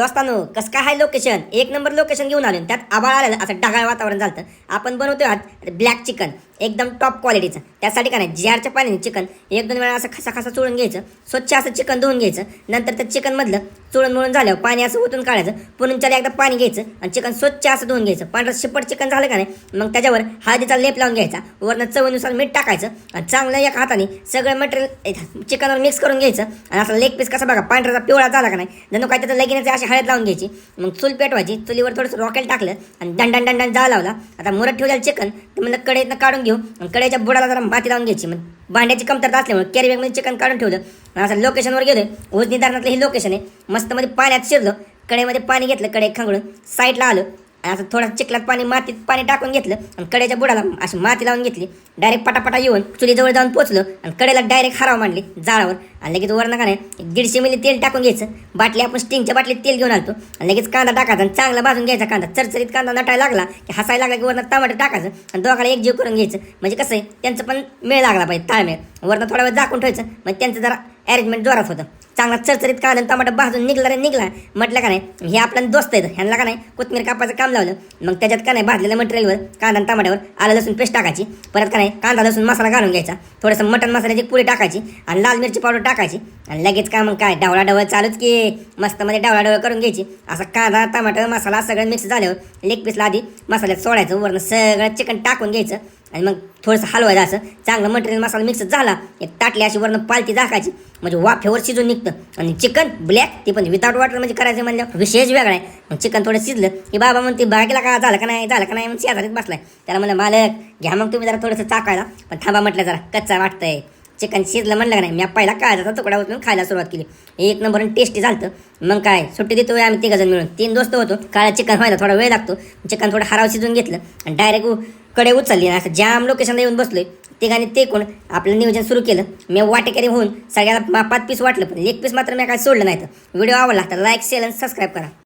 दोस्तानो कसं काय आहे लोकेशन एक नंबर लोकेशन घेऊन आलो त्यात आभाळ आलेलं असं ढगाळ वातावरण झालं आपण बनवतोय आज ब्लॅक चिकन एकदम टॉप क्वालिटीचं त्यासाठी काय नाही आरच्या पाण्याने चिकन एक दोन वेळा असं खसा खसा चोळून घ्यायचं स्वच्छ असं चिकन धुवून घ्यायचं नंतर त्या चिकनमधलं चोळून मिळून झाल्यावर पाणी असं ओतून काढायचं पुन्हा त्याला एकदा पाणी घ्यायचं आणि चिकन स्वच्छ असं धुवून घ्यायचं. पांढरं शिपट चिकन झालं का नाही मग त्याच्यावर हळदीचा लेप लावून घ्यायचा वरनं चवीनुसार मीठ टाकायचं आणि चांगलं एका हाताने सगळं मटेरियल चिकनवर मिक्स करून घ्यायचं आणि असं लेग पीस कसा बघा पांढराचा पिवळा झाला का नाही जणू काय त्याचं लगीनाचे अशी हळद लावून घ्यायची मग चूल पेटवायची चुलीवर थोडंसं रॉकेल टाकलं आणि दंडन दंडन जाळ लावला. आता मुरत ठेवलेलं चिकन तर म्हणलं काढून घेऊ. आणि कढईच्या बुडाला जरा माती लावून घ्यायची. मग भांड्याची कमतरता असल्यामुळे कॅरी बॅगमध्ये चिकन काढून ठेवलं. असं लोकेशनवर गेलो उजनी धरणातलं हे लोकेशन आहे. मस्त मध्ये पाण्यात शिरलो. कडेमध्ये पाणी घेतलं. कडे खांगडून साईडला आलो. असं थोडं चिखलात पाणी मातीत पाणी टाकून घेतलं आणि कड्याच्या बुडाला अशी माती लावून घेतली. डायरेक्ट पटापटा येऊन चुलीजवळ जाऊन पोचलं आणि कडेला डायरेक्ट हराव मांडली जाळावर. आणि लगेच वरनं का नाही दीडशे मिली तेल टाकून घ्यायचं. बाटली आपण स्टिंगच्या बाटलीत तेल घेऊन आलतो. आणि लगेच कांदा टाकायचा आणि चांगला भाजून घ्यायचा कांदा. चरचरीत कांदा नटायला लागला की हसायला लागला की वरनं टमाटर टाकायचं आणि दोघाला एक जीव करून घ्यायचं. म्हणजे कसं आहे त्यांचं पण मेळ लागला पाहिजे ताळमेळ. वरनं थोडा वेळ झाकून ठेवायचं. मग त्यांचं जरा अरेंजमेंट जोरात होतं. चांगला चरचरीत काढून टमाटर भाजून निघला रे निघला. म्हटलं का नाही हे आपल्याला दोस्त आहेत. ह्यांना का नाही कोथमीर कापाचं काम लावलं. मग त्याच्यात का नाही भाजलेल्या मटेरियलवर कांदा टमाट्यावर आलं लसूण पेस्ट टाकायची. परत का नाही कांदा लसूण मसाला घालून घ्यायचा. थोडंसं मटण मसाल्याची पुरी टाकायची आणि लाल मिरची पावडर टाकायची. आणि लगेच का मग काय डावळा डवळ चालूच की. मस्त मध्ये डावळा डवळ करून घ्यायची. असा कांदा टमाटर मसाला सगळं मिक्स झाल्यावर लेग पीसला आधी मसाल्यात सोडायचं. वरनं सगळं चिकन टाकून घ्यायचं. आणि मग थोडंसं हलवायचं असं चांगलं मटेरियल मसाला मिक्स झाला एक ताटली अशी वरनं पालती दाखायची म्हणजे वाफेवर शिजून निघतं. आणि चिकन ब्लॅक ते पण विदाउट वॉटर म्हणजे करायचं म्हणलं विशेष वेगळा आहे. मग चिकन थोडं शिजलं की बाबा म्हणते बाकीला का झालं का नाही झालं का नाही? मग शेजारीत बसलाय. त्याला म्हणलं मालक घ्या मग तुम्ही जरा थोडंसं चाकायला पण थांबा म्हटलं जरा कच्चा वाटतंय. चिकन शिजलं म्हणलं का नाही? मी पहिला काळजाचा तुकडा उचलून खायला सुरुवात केली. एक नंबर टेस्टी झालं मग काय? सुट्टी देतो आम्ही तिघजण मिळून. तीन दोस्त होतो. काळा चिकन व्हायला थोडा वेळ लागतो. चिकन थोडं हराव शिजून घेतलं आणि डायरेक्टकडे उचलली. आणि असं जाम लोकेशनला येऊन बसलोय. तिघांनी ते कोण आपलं नियोजन सुरू केलं. मी वाटेकरी होऊन सगळ्याला पाच पीस वाटलं पण एक पीस मात्र मी काय सोडलं नाही तर व्हिडिओ आवडला तर लाईक शेअर आणि सबस्क्राईब करा.